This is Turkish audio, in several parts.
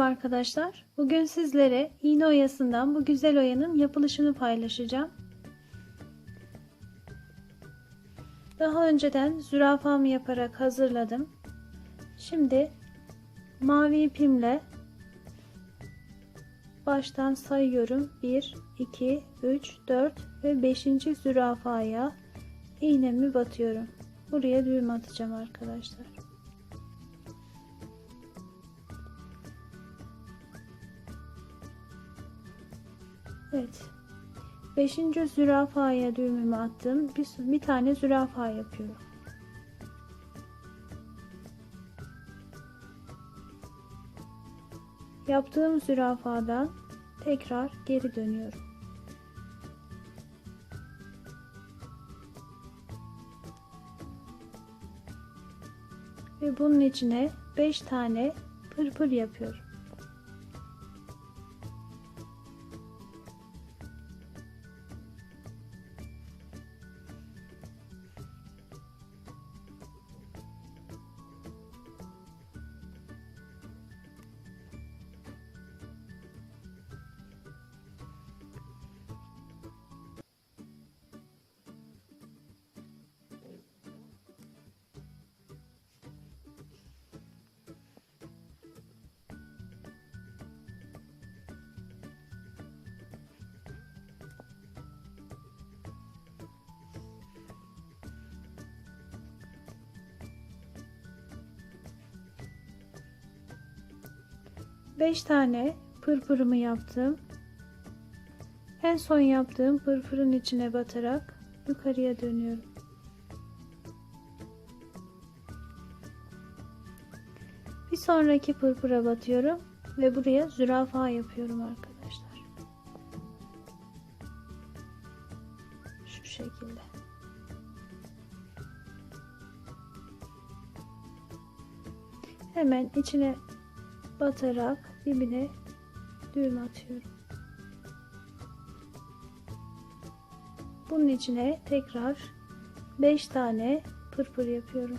Merhaba arkadaşlar. Bugün sizlere iğne oyasından bu güzel oyanın yapılışını paylaşacağım. Daha önceden zürafamı yaparak hazırladım. Şimdi mavi ipimle baştan sayıyorum. 1, 2, 3, 4 ve 5. zürafaya iğnemi batıyorum. Buraya düğüm atacağım arkadaşlar. Evet. Beşinci zürafaya düğümümü attım. Bir, bir tane zürafa yapıyorum. Yaptığım zürafadan tekrar geri dönüyorum. Ve bunun içine 5 tane pırpır yapıyorum. Beş tane pırpırımı yaptım. En son yaptığım pırpırın içine batarak yukarıya dönüyorum. Bir sonraki pırpıra batıyorum ve buraya zürafa yapıyorum arkadaşlar. Şu şekilde. Hemen içine batarak dibine düğüm atıyorum. Bunun içine tekrar 5 tane pırpır yapıyorum.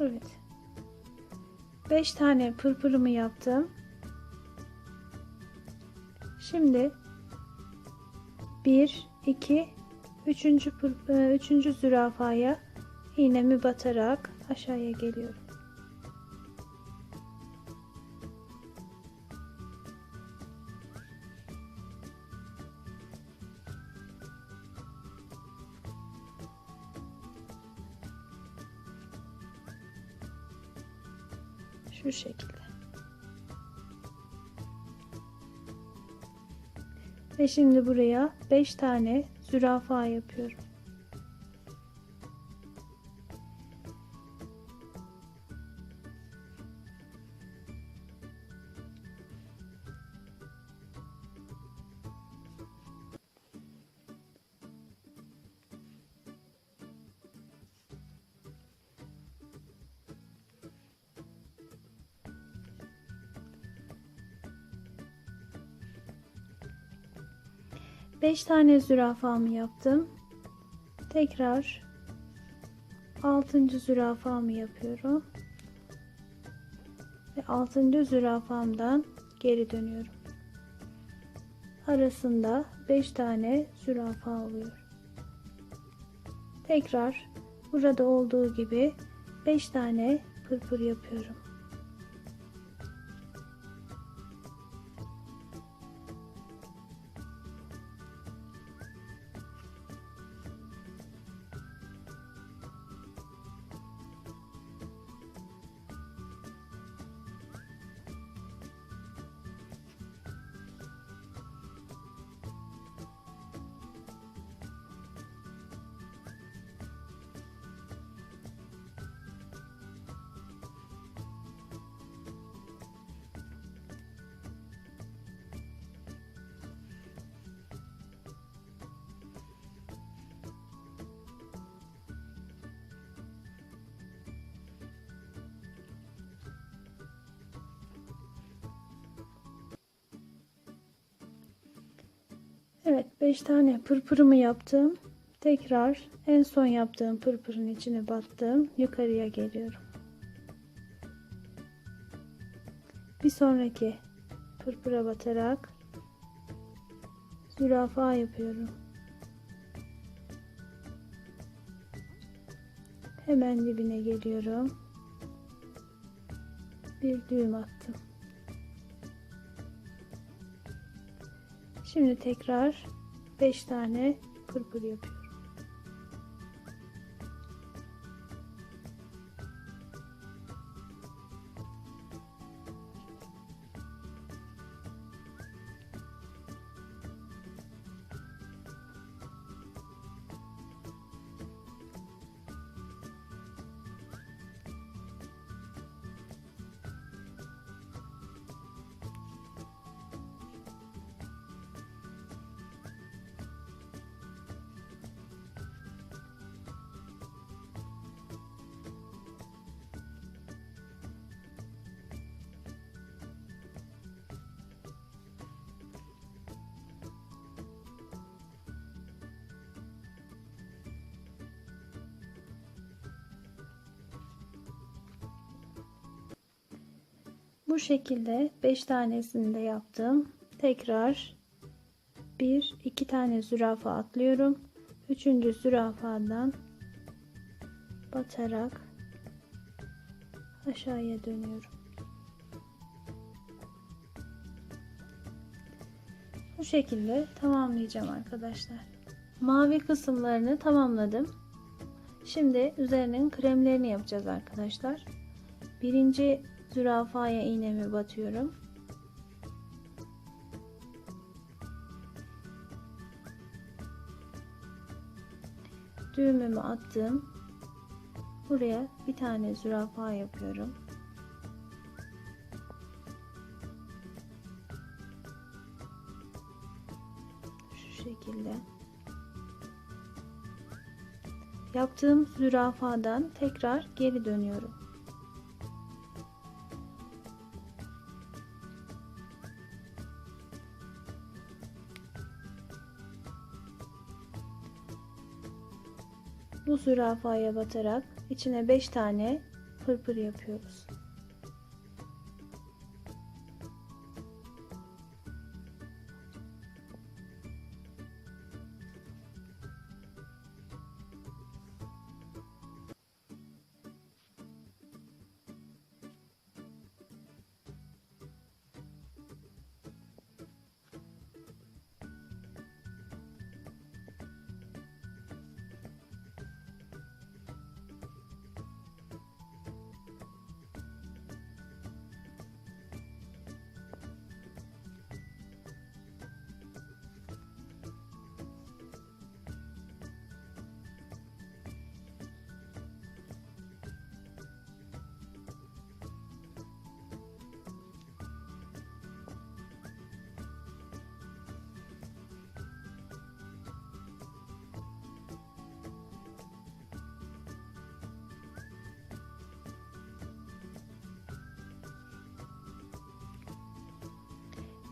Evet. 5 tane pırpırımı yaptım. Şimdi 1 2 3. 3. zürafaya iğnemi batarak aşağıya geliyorum. Şu şekilde. Ve şimdi buraya 5 tane zürafa yapıyorum. Beş tane zürafamı yaptım. Tekrar altıncı zürafamı yapıyorum. Ve altıncı zürafamdan geri dönüyorum. Arasında beş tane zürafa oluyor. Tekrar burada olduğu gibi beş tane pırpır yapıyorum. Evet 5 tane pırpırımı yaptım. Tekrar en son yaptığım pırpırın içine battım. Yukarıya geliyorum. Bir sonraki pırpıra batarak zürafa yapıyorum. Hemen dibine geliyorum. Bir düğüm attım. Şimdi tekrar 5 tane pırpır yapıyorum. Bu şekilde 5 tanesini de yaptım. Tekrar 1 2 tane zürafa atlıyorum. 3. zürafadan batarak aşağıya dönüyorum. Bu şekilde tamamlayacağım arkadaşlar. Mavi kısımlarını tamamladım. Şimdi üzerinin kremlerini yapacağız arkadaşlar. Birinci zürafaya iğnemi batıyorum. Düğümümü attım. Buraya bir tane zürafa yapıyorum. Şu şekilde. Yaptığım zürafadan tekrar geri dönüyorum. Bu zürafaya batarak içine 5 tane pırpır yapıyoruz.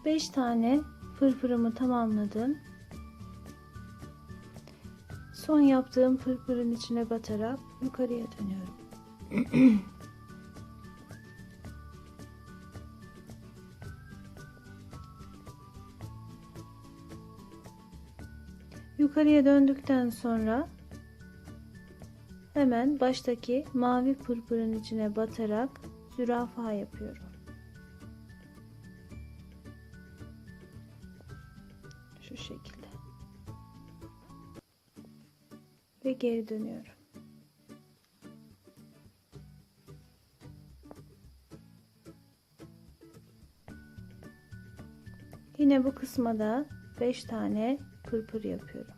Beş tane pırpırımı tamamladım. Son yaptığım pırpırın içine batarak yukarıya dönüyorum. Yukarıya döndükten sonra hemen baştaki mavi pırpırın içine batarak zürafa yapıyorum. Ve geri dönüyorum. Yine bu kısma da 5 tane pırpır yapıyorum.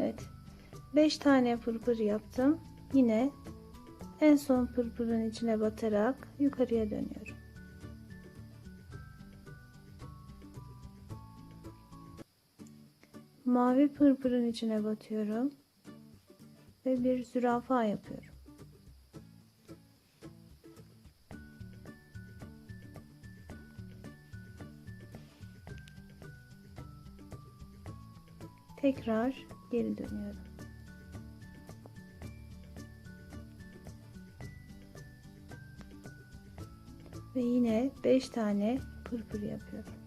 Evet. 5 tane pırpır yaptım. Yine en son pırpırın içine batarak yukarıya dönüyorum. Mavi pırpırın içine batıyorum ve bir zürafa yapıyorum. Tekrar geri dönüyorum. Ve yine 5 tane pırpır yapıyorum.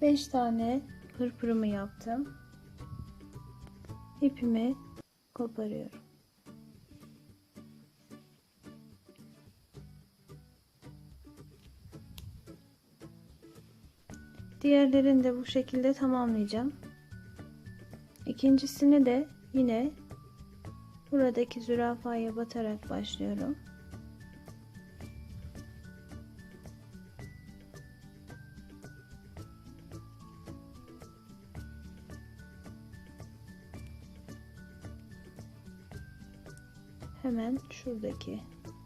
Beş tane pırpırımı yaptım. İpimi koparıyorum. Diğerlerini de bu şekilde tamamlayacağım. İkincisini de yine buradaki zürafaya batarak başlıyorum. Hemen şuradaki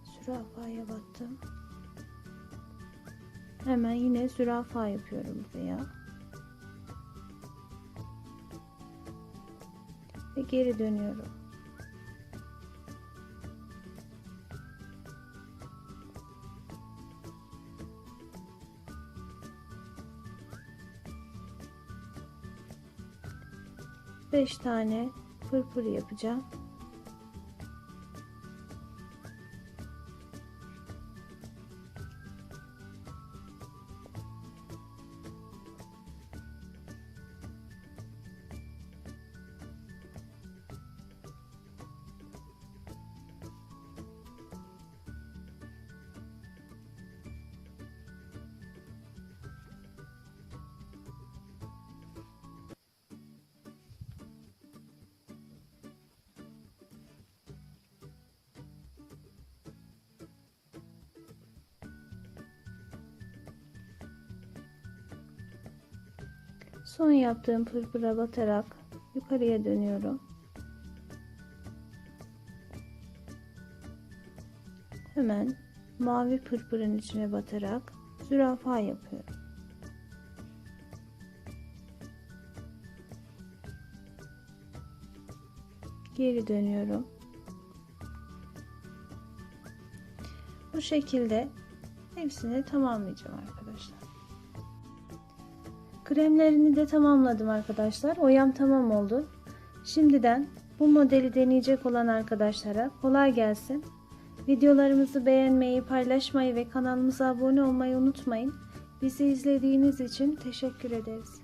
zürafaya battım. Hemen yine zürafa yapıyorum buraya. Ve geri dönüyorum. Beş tane pırpır yapacağım. Son yaptığım pırpıra batarak yukarıya dönüyorum. Hemen mavi pırpırın içine batarak zürafa yapıyorum. Geri dönüyorum. Bu şekilde hepsini tamamlayacağım arkadaşlar. Kremlerini de tamamladım arkadaşlar. Oyam tamam oldu. Şimdiden bu modeli deneyecek olan arkadaşlara kolay gelsin. Videolarımızı beğenmeyi, paylaşmayı ve kanalımıza abone olmayı unutmayın. Bizi izlediğiniz için teşekkür ederiz.